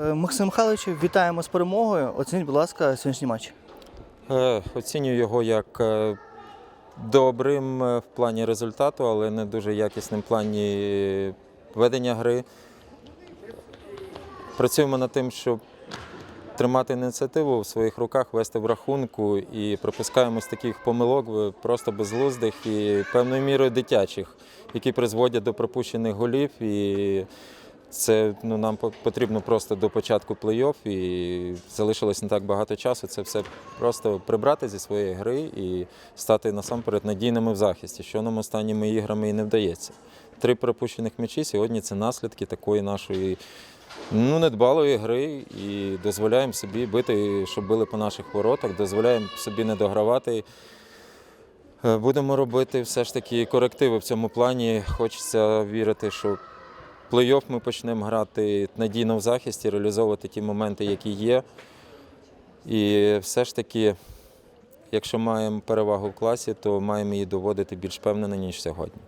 Е, Максим Михайлович, вітаємо з перемогою. Оцініть, будь ласка, сьогоднішній матч. Е, Оцінюю його як е, добрим в плані результату, але не дуже якісним в плані ведення гри. Працюємо над тим, щоб тримати ініціативу в своїх руках, вести в рахунку і пропускаємо з таких помилок просто безглуздих і певною мірою дитячих, які призводять до пропущених голів. І це ну, нам потрібно просто до початку плей-офф і залишилось не так багато часу. Це все просто прибрати зі своєї гри і стати насамперед надійними в захисті, що нам останніми іграми і не вдається. Три пропущених м'ячі сьогодні це наслідки такої нашої ну, недбалої гри і дозволяємо собі бити, щоб били по наших воротах, дозволяємо собі не догравати. Е, Будемо робити все ж таки корективи в цьому плані. Хочеться вірити, що плей-офф ми почнемо грати надійно в захисті, реалізовувати ті моменти, які є. І все ж таки, якщо маємо перевагу в класі, то маємо її доводити більш впевнено, ніж сьогодні.